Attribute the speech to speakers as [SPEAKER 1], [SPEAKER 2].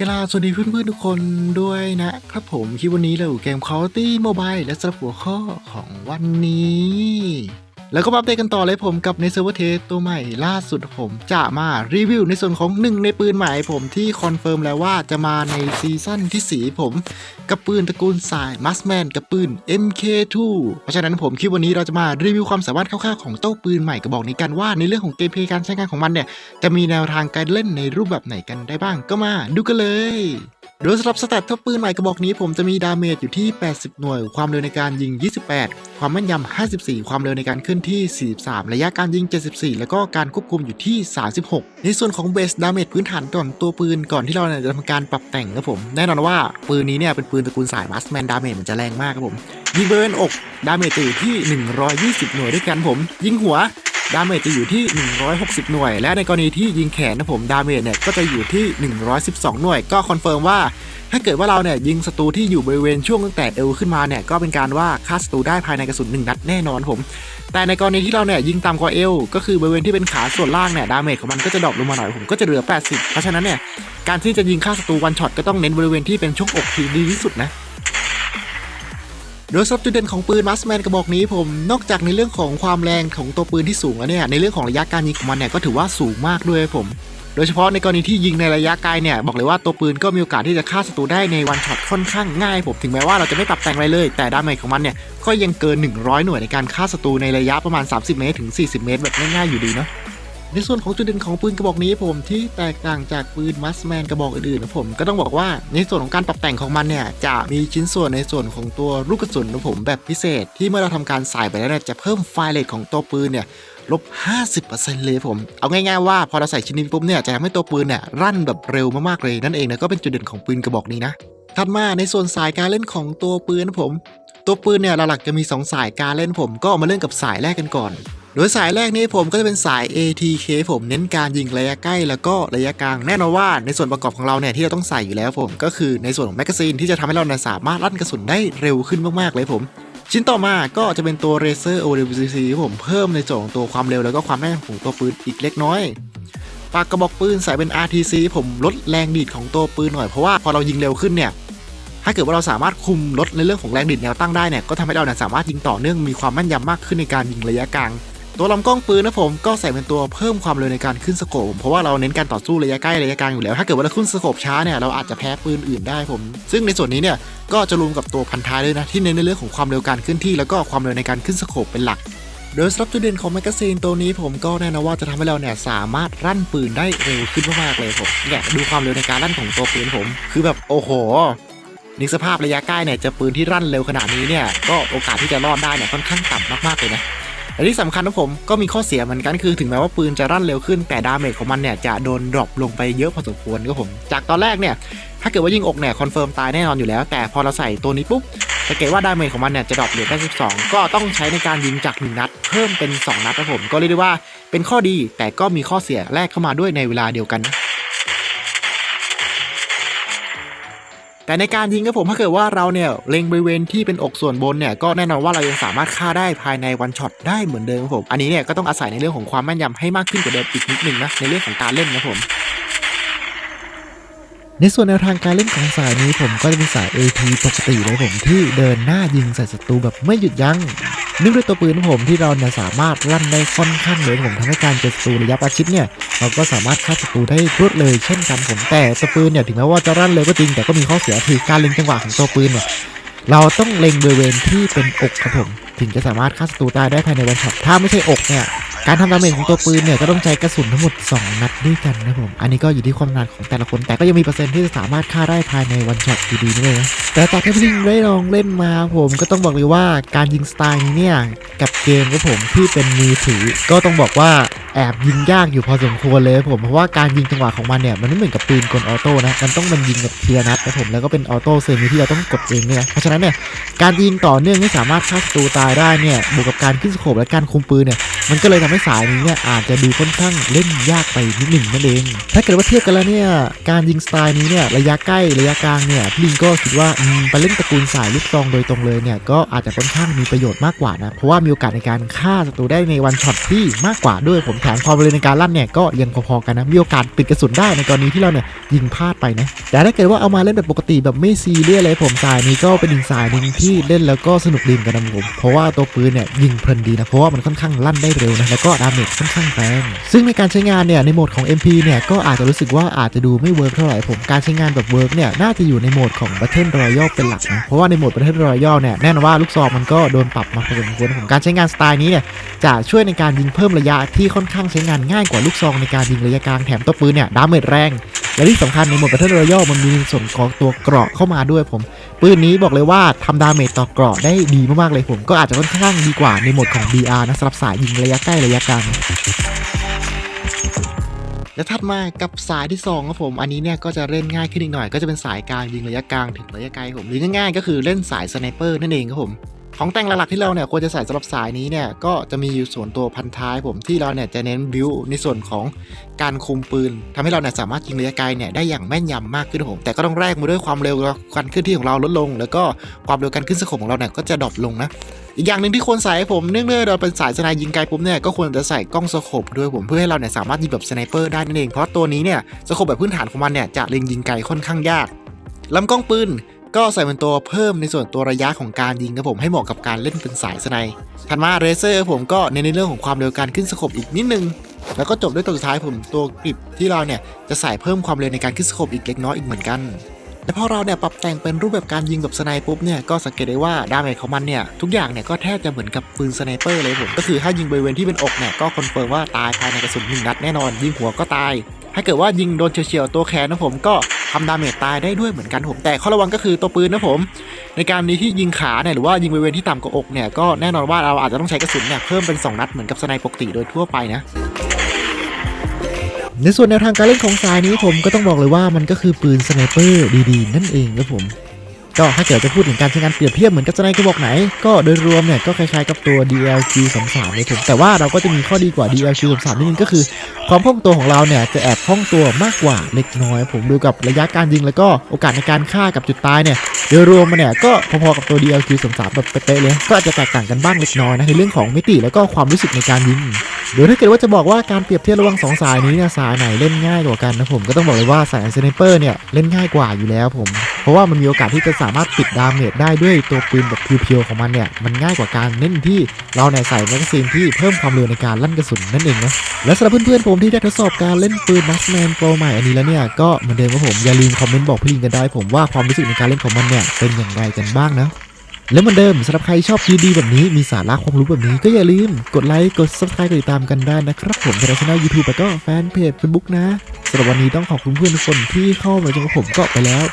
[SPEAKER 1] กลาสวัสดีเพื่อนๆทุกคนด้วยนะครับผมคลิปวันนี้เราอยู่เกม Call of Duty Mobile และสำหรับหัวข้อของวันนี้ แล้วก็มาอัปเดตกันต่อเลยผมกับในเซิร์ฟเวอร์เทสตัวใหม่ล่าสุดผมจะมารีวิวในส่วนของหนึ่งในปืนใหม่ผมที่คอนเฟิร์มแล้วว่าจะมาในซีซั่นที่สีผมกับปืนตระกูลสายมัสแมนกับปืน MK2 เพราะฉะนั้นผมคลิปวันนี้เราจะมารีวิวความสามารถคร่าวๆของโต้ปืนใหม่กระบอกนี้กันว่าในเรื่องของเกมเพลย์การใช้งานของมันเนี่ยจะมีแนวทางการเล่นในรูปแบบไหนกันได้บ้างก็มาดูกันเลย โดยสำหรับสแตทท็อปปืนใหม่กระบอกนี้ผมจะมีดาเมจอยู่ที่ 80 หน่วย ความเร็วในการยิง 28 ความแม่นยำ 54 ความเร็วในการเคลื่อนที่ 43 ระยะการยิง 74 แล้วก็การควบคุมอยู่ที่ 36 ในส่วนของเบสดาเมจพื้นฐานก่อนตัวปืนก่อนที่เราจะทำการปรับแต่งครับผม แน่นอนว่าปืนนี้เนี่ยเป็นปืนตระกูลสายมัสแมนดาเมจมันจะแรงมากครับผมยิงบริเวณอกดาเมจจะอยู่ที่ 120 หน่วยด้วยกันผม ยิงหัว ดาเมจจะอยู่ที่ 160 หน่วย และในกรณีที่ยิงแขนนะผมดาเมจเนี่ยก็จะอยู่ที่ 112 หน่วย ก็คอนเฟิร์มว่า ถ้าเกิดว่าเราเนี่ยยิงศัตรูที่อยู่บริเวณช่วงตั้งแต่เอวขึ้นมาเนี่ยก็เป็นการว่าฆ่าศัตรูได้ภายในกระสุนหนึ่งนัดแน่นอนผม แต่ในกรณีที่เราเนี่ยยิงต่ำกว่าเอวก็คือบริเวณที่เป็นขาส่วนล่างเนี่ยดาเมจของมันก็จะดรอปลงมาหน่อยผมก็จะเหลือ 80 เพราะฉะนั้นเนี่ยการที่จะยิงฆ่าศัตรูวันช็อตก็ต้องเน้นบริเวณที่เป็นช่วงอกที่ดีที่สุดนะ โดยสำหรับจุดเด่นของปืนมัสแมนกระบอกนี้ผมนอกจากในเรื่องของความแรงของตัวปืนที่สูงแล้วเนี่ยในเรื่องของระยะการยิงของมันเนี่ยก็ถือว่าสูงมากด้วยผม โดยเฉพาะในกรณีที่ยิงในระยะไกลเนี่ยบอกเลยว่าตัวปืนก็มีโอกาสที่จะฆ่าศัตรูได้ในวันช็อตค่อนข้างง่ายผมถึงแม้ว่าเราจะไม่ปรับแต่งอะไรเลย แต่ดาเมจของมันเนี่ยก็ยังเกิน 100 หน่วยในการฆ่าศัตรูในระยะประมาณ 30 เมตรถึง 40 เมตรแบบง่ายๆอยู่ดีเนาะ ในส่วนของจุดเด่นของปืนกระบอกนี้ผมที่แตกต่างจากปืนมัสแมนกระบอกอื่นๆนะผมก็ต้องบอกว่าในส่วนของการปรับแต่งของมันเนี่ยจะมีชิ้นส่วนในส่วนของตัวลูกกระสุนนะผมแบบพิเศษ ที่เมื่อเราทำการใส่ไปแล้วเนี่ยจะเพิ่มไฟเรทของตัวปืนเนี่ยลบ 50%เลยผม เอาง่ายๆว่าพอเราใส่ชิ้นนี้ปุ๊บเนี่ยจะทำให้ตัวปืนเนี่ยรั่นแบบเร็วมากๆเลยนั่นเองนะก็เป็นจุดเด่นของปืนกระบอกนี้นะถัดมาในส่วนสายการเล่นของตัวปืนนะผม ตัวปืนเนี่ยหลักๆจะมี 2 สายการเล่นผมก็ามาเล่นกับสายแรกกันก่อน โดยสายแรกนี้ผมก็จะเป็นสาย ATK ผมเน้นการยิงระยะใกล้แล้วก็ระยะกลางแน่นอนว่าในส่วนประกอบของเราเนี่ยที่เราต้องใส่อยู่แล้วผมก็คือในส่วนของแมกกาซีนที่จะทำให้เราเนี่ยสามารถลั่นกระสุนได้เร็วขึ้นมากๆเลยผม ชิ้นต่อมาก็จะเป็นตัว Razer OWC ที่ผมเพิ่มในส่วนของตัวความเร็วแล้วก็ความแม่นของตัวปืนอีกเล็กน้อยปากกระบอกปืนใส่เป็น RTC ผมลดแรงดีดของตัวปืนหน่อยเพราะว่าพอเรายิงเร็วขึ้นเนี่ยถ้าเกิดว่าเราสามารถคุมลดในเรื่องของแรงดีดแนวตั้งได้เนี่ยก็ทำให้เราเนี่ยสามารถยิงต่อเนื่องมีความแม่นยำมากขึ้นในการยิงระยะกลาง ตัวลำกล้องปืนนะผมก็ใส่เป็นตัวเพิ่มความเร็วในการขึ้นสโคปเพราะว่าเราเน้นการต่อสู้ระยะใกล้ระยะกลางอยู่แล้ว ถ้าเกิดว่าเราขึ้นสโคปช้าเนี่ยเราอาจจะแพ้ปืนอื่นได้ผม ซึ่งในส่วนนี้เนี่ยก็จะรวมกับตัวพันท้ายด้วยนะที่เน้นในเรื่องของความเร็วการเคลื่อนที่แล้วก็ความเร็วในการขึ้นสโคปเป็นหลักโดยสำหรับจุดเด่นของแมกกาซีนตัวนี้ผมก็แน่นอนว่าจะทำให้เราเนี่ยสามารถรั่นปืนได้เร็วขึ้นมากๆเลยผมเนี่ยดูความเร็วในการลั่นของตัวปืนผม คือแบบโอ้โหนึกสภาพระยะใกล้เนี่ยจะปืนที่รั่นเร็วขนาดนี้เนี่ยก็โอกาสที่จะรอดได้เนี่ยค่อนข้างต่ำมากๆเลยนะ และที่สำคัญนะผมก็มีข้อเสียเหมือนกันคือถึงแม้ว่าปืนจะรั่นเร็วขึ้นแต่ดาเมจของมันเนี่ยจะโดนดรอปลงไปเยอะพอสมควรครับผมจากตอนแรกเนี่ยถ้าเกิดว่ายิงอกเนี่ยคอนเฟิร์มตายแน่นอนอยู่แล้ว แต่พอเราใส่ตัวนี้ปุ๊บสังเกตว่าดาเมจของมันเนี่ยจะดรอปเหลือแค่12 ก็ต้องใช้ในการยิงจากหนึ่งนัด เพิ่มเป็น 2 นัดนะผมก็เรียกได้ว่าเป็นข้อดีแต่ก็มีข้อเสียแรกเข้ามาด้วยในเวลาเดียวกันนะ แต่ในการยิงครับผมถ้าเกิดว่าเราเนี่ยเล็งบริเวณที่เป็นอกส่วนบนเนี่ยก็แน่นอนว่าเรายังสามารถฆ่าได้ภายในวันช็อตได้เหมือนเดิมครับผมอันนี้เนี่ยก็ต้องอาศัยในเรื่องของความแม่นยำให้มากขึ้นกว่าเดิมอีกนิดนึงนะในเรื่องของการเล่นนะผมในส่วนแนวทางการเล่นของสายนี้ผมก็จะเป็นสาย AP ปกติเลยผมที่เดินหน้ายิงใส่ศัตรูแบบไม่หยุดยัง้ง นื่องด้วยตัวปืนของผมที่เราเนี่ยสามารถลั่นได้ค่อนข้างเร็วผมทำให้การเจอศัตรูระยะประชิดเนี่ยเราก็สามารถฆ่าศัตรูได้รวดเลยเช่นกันผมแต่ตัวปืนเนี่ยถึงแม้ว่าจะลั่นเร็วก็จริงแต่ก็มีข้อเสียคือการเล็งจังหวะของตัวปืนเนี่ยเราต้องเล็งบริเวณที่เป็นอกครับผม ถึงจะสามารถฆ่าศัตรูตายได้ภายในวันช็อตถ้าไม่ใช่อกเนี่ย การทำดาเมจของตัวปืนเนี่ยก็ต้องใช้กระสุนทั้งหมด 2 นัดด้วยกันนะผม อันนี้ก็อยู่ที่ความถนัดของแต่ละคน แต่ก็ยังมีเปอร์เซ็นต์ที่จะสามารถฆ่าได้ภายในวันช็อตดีนี่เลยนะ แต่จากที่พี่ลิงได้ลองเล่นมาผมก็ต้องบอกเลยว่าการยิงสไตล์นี้เนี่ยกับเกมของผมที่เป็นมือถือ ก็ต้องบอกว่าแอบยิงยากอยู่พอสมควรเลยผมเพราะว่าการยิงจังหวะของมันเนี่ยมันไม่เหมือนกับปืนกลออโต้นะมันต้องมันยิงกับเทีละนัดนะผมแล้วก็เป็นออโต้เซมิที่เราต้องกดเองเนี่ยเพราะฉะนั้นเนี่ยการยิงต่อเนื่องไม่สามารถฆ่าศัตรูตายได้เนี่ยบวกกับการขึ้นสโคปและการคุมปืนเนี่ยมันก็เลยทำให้สายนี้เนี่ยอาจจะดูค่อนข้างเล่นยากไปนิดหนึ่งนั่นเอง ถ้าเกิดว่าเทียบกันแล้วเนี่ยการยิงสไตล์นี้เนี่ยระยะใกล้ระยะกลางเนี่ยพี่ลิงก็คิดว่าอืมไปเล่นตระกูลสายลูกซองโดยตรงเลยเนี่ยก็อาจจะค่อนข้างมีประโยชน์มากกว่านะเพราะว่ามีโอกาสในการฆ่าศัตรูได้ในวันช็อตที่มากกว่าด้วยผมแถมความเร็วในการลั่นเนี่ยก็ยังพอๆกันนะมีโอกาสปิดกระสุนได้ในกรณีที่เราเนี่ยยิงพลาดไปนะแต่ถ้าเกิดว่าเอามาเล่นแบบปกติแบบไม่ซีเรียสเลยผมสายนี้ก็เป็นอีกสายหนึ่งที่เล่นแล้วก็สนุกดีเหมือนกันนะผมเพราะว่าตัวปืนเนี่ยยิงเพลินดีนะเพราะว่ามันค่อนข้างลั่นได้เร็วนะแล้วก็ดาเมจค่อนข้างแรงซึ่งในการใช้งานเนี่ยในโหมดของ MP เนี่ยก็อาจจะรู้สึกว่าอาจจะดูไม่เวิร์กเท่าไหร่ผมการใช้งานแบบเวิร์กเนี่ยน่าจะอยู่ในโหมดของ Battle Royale เป็นหลักนะเพราะว่าในโหมด Battle Royale เนี่ยแน่นอนว่าลูกซองมันก็โดนปรับมาพอสมควรผมการใช้งานสไตล์นี้เนี่ยจะช่วยในการยิงเพิ่มระยะที่ค่อนข้างใช้งานง่ายกว่าลูกซองในการยิงระยะกลางแถมตัวปืนเนี่ยดาเมจแรง และที่สำคัญในโหมด Battle Royale มันมีส่วนของตัวเกราะเข้ามาด้วยผมปืนนี้บอกเลยว่าทำดาเมจต่อเกราะได้ดีมากๆเลยผม ก็อาจจะค่อนข้างดีกว่าในโหมดของ BR นะสำหรับสายยิงระยะใกล้ระยะกลางและถัดมากับสายที่2ครับผม อันนี้เนี่ยก็จะเล่นง่ายขึ้นอีกหน่อย ก็จะเป็นสายกลางยิงระยะกลางถึงระยะไกลผมหรือง่ายๆก็คือเล่นสายสไนเปอร์นั่นเองครับผม ของแต่งหลักๆที่เราเนี่ยควรจะใส่สำหรับสายนี้เนี่ยก็จะมีอยู่ส่วนตัวพันท้ายผมที่เราเนี่ยจะเน้นบิวในส่วนของการคุมปืนทำให้เราเนี่ยสามารถยิงระยะไกลเนี่ยได้อย่างแม่นยำมากขึ้นผมแต่ก็ต้องแลกมาด้วยความเร็วการเคลื่อนที่ของเราลดลง แล้วก็ความเร็วการขึ้นสโคปของเราเนี่ยก็จะดรอปลงนะอีกอย่างหนึ่งที่ควรใส่ผมเนื่องด้วยเราเป็นสายสไนยิงไกลปุ๊บเนี่ยก็ควรจะใส่กล้องสโคปด้วยผมเพื่อให้เราเนี่ยสามารถยิงแบบสไนเปอร์ได้นั่นเองเพราะตัวนี้เนี่ยสโคปแบบพื้นฐานของมันเนี่ยจะเล็งยิงไกลค่อนข้างยากลำกล้องปืน ก็ใส่เป็นตัวเพิ่มในส่วนตัวระยะของการยิงครับผมให้เหมาะกับการเล่นเป็นสายสไนถัดมาเรเซอร์ผมก็เน้นในเรื่องของความเร็วการขึ้นสโคปอีกนิดนึง แล้วก็จบด้วยตัวสุดท้ายผมตัวกริปที่เราเนี่ยจะใส่เพิ่มความเร็วในการขึ้นสโคปอีกเล็กน้อยอีกเหมือนกันและพอเราเนี่ยปรับแต่งเป็นรูปแบบการยิงแบบสไนปุ๊บเนี่ยก็สังเกตได้ว่าดาเมจของมันเนี่ยทุกอย่างเนี่ยก็แทบจะเหมือนกับปืนสไนเปอร์เลยผมก็คือถ้ายิงบริเวณที่เป็นอกเนี่ยก็คอนเฟิร์มว่าตายภายในกระสุนหนึ่งนัดแน่นอนยิงหัวก็ตาย ถ้าเกิดว่ายิงโดนเฉียวๆตัวแขนนะผมก็ ทำดาเมจตายได้ด้วยเหมือนกันผมแต่ข้อระวังก็คือตัวปืนนะผม ในการนี้ที่ยิงขาเนี่ยหรือว่ายิงบริเวณที่ต่ำกว่าอกเนี่ยก็แน่นอนว่าเราอาจจะต้องใช้กระสุนเนี่ยเพิ่มเป็นสองนัดเหมือนกับสไนปกติโดยทั่วไปนะในส่วนแนวทางการเล่นของสายนี้ผมก็ต้องบอกเลยว่ามันก็คือปืนสไนเปอร์ดีๆ นั่นเองครับผม ก็ถ้าเกิดจะพูดถึงการใช้งานเปรียบเทียบเหมือนกับสไนกระบอกไหน ก็โดยรวมเนี่ยก็คล้ายๆกับตัว DLG 33เลยผมแต่ว่าเราก็จะมีข้อดีกว่า DLG 33นิดนึงก็คือ ความคล่องตัวของเราเนี่ยจะแอบคล่องตัวมากกว่าเล็กน้อย ผมดูกับระยะการยิงแล้วก็โอกาสในการฆ่ากับจุดตายเนี่ยโดยรวมมันเนี่ยก็พอๆกับตัว DLG 33แบบเป๊ะๆเลยก็อาจจะแตกต่างกันบ้างเล็กน้อยนะในเรื่องของมิติแล้วก็ความรู้สึกในการยิงเดี๋ยวถ้าเกิดว่าจะบอกว่าการเปรียบเทียบระหว่างสองสายนี้เนี่ยสายไหนเล่นง่ายกว่ากันนะผมก็ต้องบอกเลยว่าสายสไนเปอร์เนี่ยเล่นง่ายกว่าอยู่แล้วผม เพราะว่ามันมีโอกาสที่จะสาามารถปิดดาเมจได้ด้วยตัวปืนแบบเพียวๆของมันเนี่ยมันง่ายกว่าการเล่นที่เราเนี่ยใส่แมกกาซีนที่เพิ่มความเร็วในการลั่นกระสุนนั่นเองนะและสำหรับเพื่อนๆผมที่ได้ทดสอบการเล่นปืน Marksman Pro ใหม่อันนี้แล้วเนี่ยก็เหมือนเดิมครับผมอย่าลืมคอมเมนต์บอกพี่ลิงกันได้ ผมว่าความรู้สึกในการเล่นของมันเนี่ยเป็นอย่างไรกันบ้างนะและเหมือนเดิมสำหรับใครชอบคลิปดีแบบนี้มีสาระความรู้แบบนี้ก็อย่าลืมกดไลค์กด subscribe กดติดตามกันได้นะครับผมในช่องยูทูบแล้วก็แฟนเพจ Facebook นะสำหรับวันนี้ต้องขอบคุณเพื่อนทุกคนที่เข้ามาชมผมก็ไปแล้ว